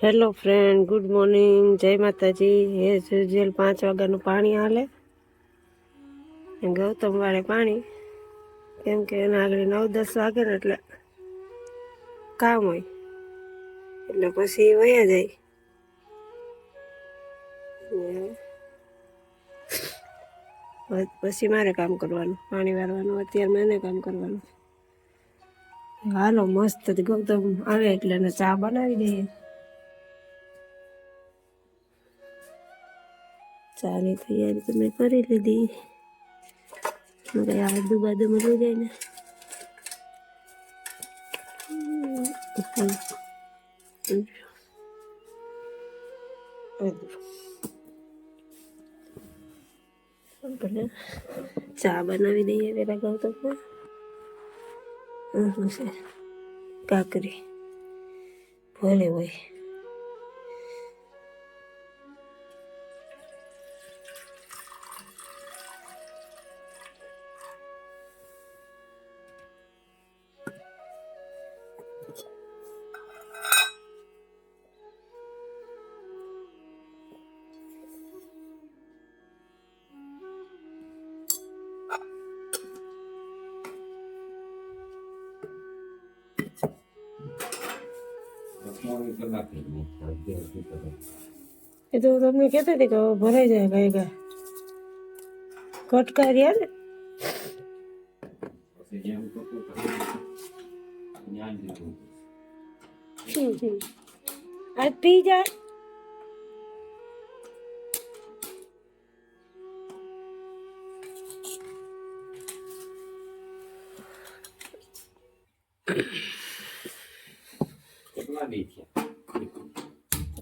Hello friend good morning જય માતાજી હે સુજેલ પાંચ વાગ્યાનું પાણી હાલે? ગૌતમ વાળે પાણી. કેમ કે એના આગળ નવ, દસ વાગે ને એટલે કામ હોય. એટલે પછી વયા જાય. પછી મારે કામ કરવાનું. પાણી વારવાનું અત્યારે મને કામ કરવાનું. હાલો, મસ્ત ગૌતમ આવે એટલે ચા બનાવી દઈએ. ચાની તૈયારી તો મેં કરી લીધી. હવે આદુ બાદુ મળી જાય ને. ચા બનાવી દઈએ પેલા તો કાકરી ભલે હોય એ તો તમને કહેતી હતી કે ભરાઈ જાય કઈ કઈ કટ રહ્યા ને. આ પી જાય?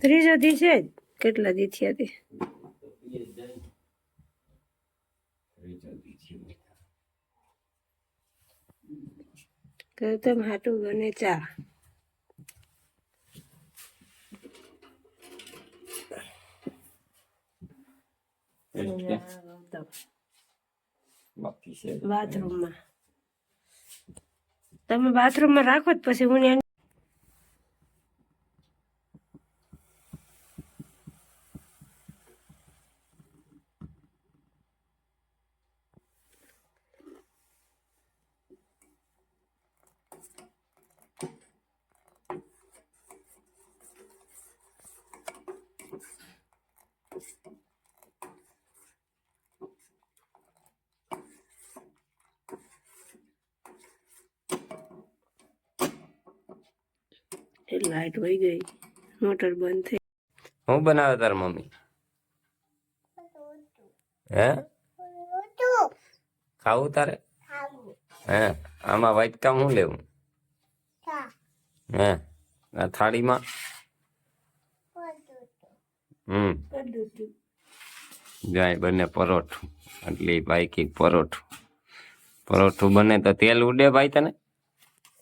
ત્રીજો દી છે કેટલા દી થયા તે? ગૌતમ હાટું બને ચા. બાથરૂમમાં. તમે બાથરૂમમાં રાખો જ પછી હું લાઈટ વહી ગઈ. મોટર બંધ થઈ હું બનાવે તાર મમ્મી? હે? ખાવું તારે? હે? આમાં વાટકામ હું લેવું? હે? આ થાળીમાં? હમ. જાય બને પરોઠું. એટલે ભાઈ કે પરોઠું. પરોઠું બને તો તેલ ઉડે ભાઈ તને?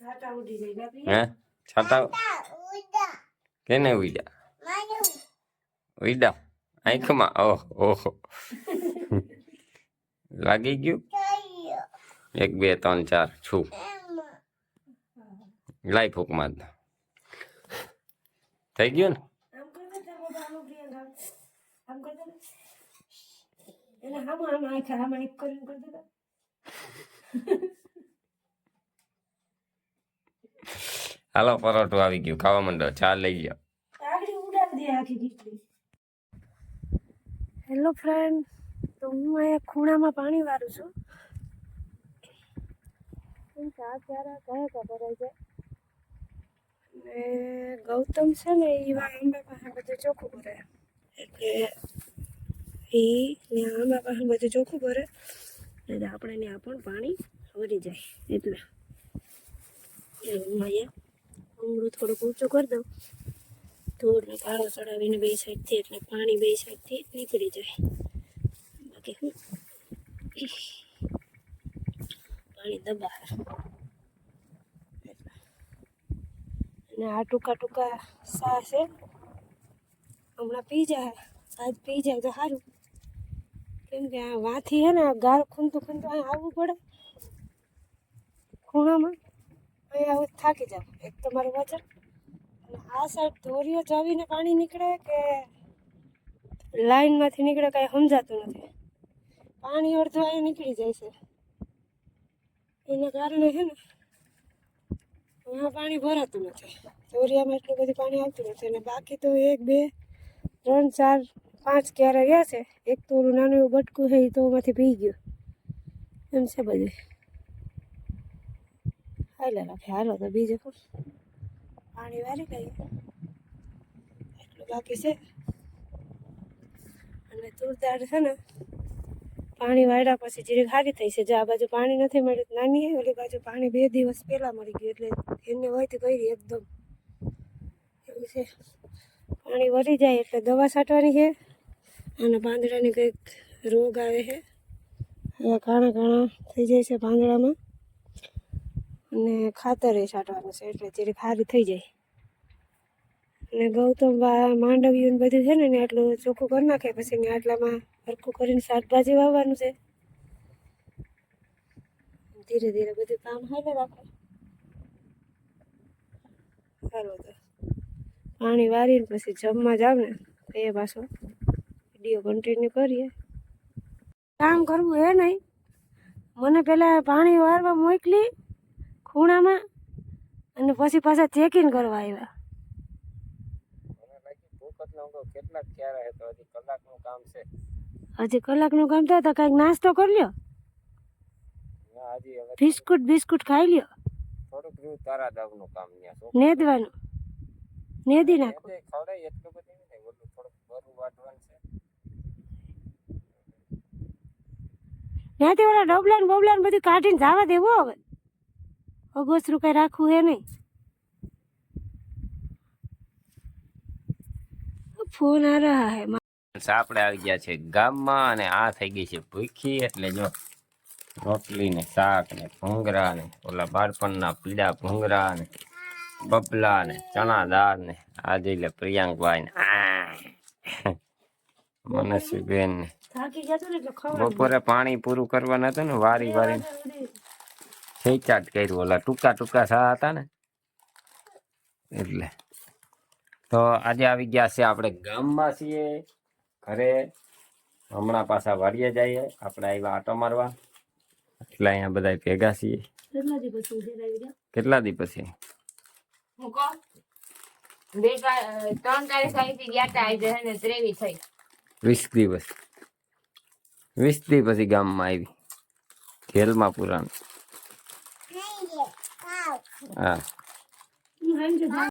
સાટા ઉડી જાય. હે? છાતા કેને ઉડ્યા ઉડ્યા આંખમાં ઓહ ઓહો લાગી ગયું એક બે ત્રણ ચાર છું લાઈ ફૂકમાં જ. થઈ ગયું ને આમ કરતો તાર બાબા આમ પ્રિયંકા આમ કરતો ને એટલે આમ આમ આંખ આમ આંખ કરીને કરતો તો હાલો પરોઠું આવી ગયું. ખાવા માંડો ચા લઈ ગયો આગળ ઉડાડી દે આખી ખીચડી હેલો ફ્રેન્ડ તો હું અહીંયા ખૂણામાં પાણી વાળું છું. ચા ક્યારે કયા કા ભરાઈ જાય? ને ગૌતમ છે ને એ આંબા પાસે બધું ચોખ્ખું ભરે. એટલે એ આંબા પાસે બધું ચોખ્ખું ભરે. એટલે આપણે ત્યાં પણ પાણી વળી જાય એટલે. એટલે હું અહીંયા. ઉમરું થોડુંક ઊંચું કરી દઉં. ધૂળને પારો ચડાવીને બે સાઈડથી એટલે પાણી બે સાઈડથી નીકળી જાય. બાકી શું? પાણી દબાવે. અને આ ટૂંકા ટૂંકા સા છે. હમણાં પી જાય. આજ પી જાય તો સારું. કેમ કે આ વાથી હે ને, આ ગાળ ખૂંદતું ખૂંદતું અહીંયા આવવું પડે. ખૂણામાં. અહીંયા આવું થાકી જાવ. એક તમારું વજન અને આ સાઈડ ધોરીઓ ચાવીને પાણી નીકળે કે લાઈનમાંથી નીકળે કાંઈ સમજાતું નથી. પાણી અડધું અહીં નીકળી જાય છે. એના કારણે છે ને અહીંયા પાણી ભરાતું નથી. ધોરિયામાં એટલું બધું પાણી આવતું નથી અને બાકી તો એક, બે, ત્રણ, ચાર, પાંચ ક્યારે રહ્યા છે, એક તો નાનું એવું બટકું છે એ તો માંથી પી ગયું. એમ છે બધું. હાલે રાખે હાલો તો બીજે ખુશ પાણી વારી લઈએ એટલું બાકી છે. અને તુરદાળ છે ને, પાણી વાળ્યા પછી જીરી ખારી થઈ છે. જો આ બાજુ પાણી નથી મળ્યું નાની ઓલી બાજુ પાણી બે દિવસ પહેલાં મળી ગયું એટલે એને હોય તો કરી એકદમ. એવું છે. પાણી વળી જાય એટલે દવા છાંટવાની છે અને પાંદડાને કંઈક રોગ આવે છે. એવા ઘણા ઘણા થઈ જાય છે પાંદડામાં. અને ખાતર એ છાંટવાનું છે એટલે જીરી ખારી થઈ જાય. અને ગૌતમ ને બધું છે ને એને આટલું ચોખ્ખું કરી નાખે પછી ને આટલામાં હરખું કરીને શાકભાજી વાવવાનું છે. ધીરે ધીરે બધું કામ હાલે રાખે. સારું તો. પાણી વારીને પછી જમવા જાવ ને એ પાછો વીડિયો કન્ટિન્યુ કરીએ. કામ કરવું હે નહીં. મને પહેલાં પાણી વારવા મોકલી. ખૂણામાં અને પછી પાછા ચેકિંગ કરવા આવ્યા. હજી કલાકનું કામ થાય તો કાંઈક નાસ્તો કરી લ્યો? બિસ્કુટ બિસ્કુટ ખાઈ લ્યો? થોડુંક રહ્યું તારા દાવનું કામ ત્યાં નેદવાનું. નેદી નાખો. ખવડાય એટલું બધું નહીં ઓલું થોડુંક બરું વાટવાનું છે ત્યાંથી ઓલા ડબલા બબલાન બબલા બધું કાઢીને જવા દેવું હવે. અગોસરું કઈ રાખવું હે નહીં? ફોન આ રહા હે. આપણે આવી ગયા છે ગામમાં અને આ થઈ ગઈ છે ભૂખી. એટલે જો રોટલી ને શાક ને ભૂંગરા ને ઓલા બાળપણના પીળા ભૂંગરા ને બબલા ને ચણા દાળ ને આ જોઈ લે પ્રિયાંકભાઈ ને. આ મનસ્વીબેન ને. થાકી ગયા ને એટલે ખબર બપોરે પાણી પૂરું કરવાનું હતું ને વારી વારી ખેંચાટ કર્યું ઓલા ટૂંકા ટૂંકા સા હતા ને. એટલે. તો આજે આવી ગયા છે આપણે ગામમાં છીએ. ઘરે. હમણાં પાછા વાડીએ જઈએ. આપણે આવ્યા આટો મારવા. એટલે અહીંયા બધા ભેગા છીએ. કેટલા દી પછી વીસ દિવસ. વીસ દિવસ પછી ગામમાં આવી. જેલમાં પુરાણ. હા હું હાંજે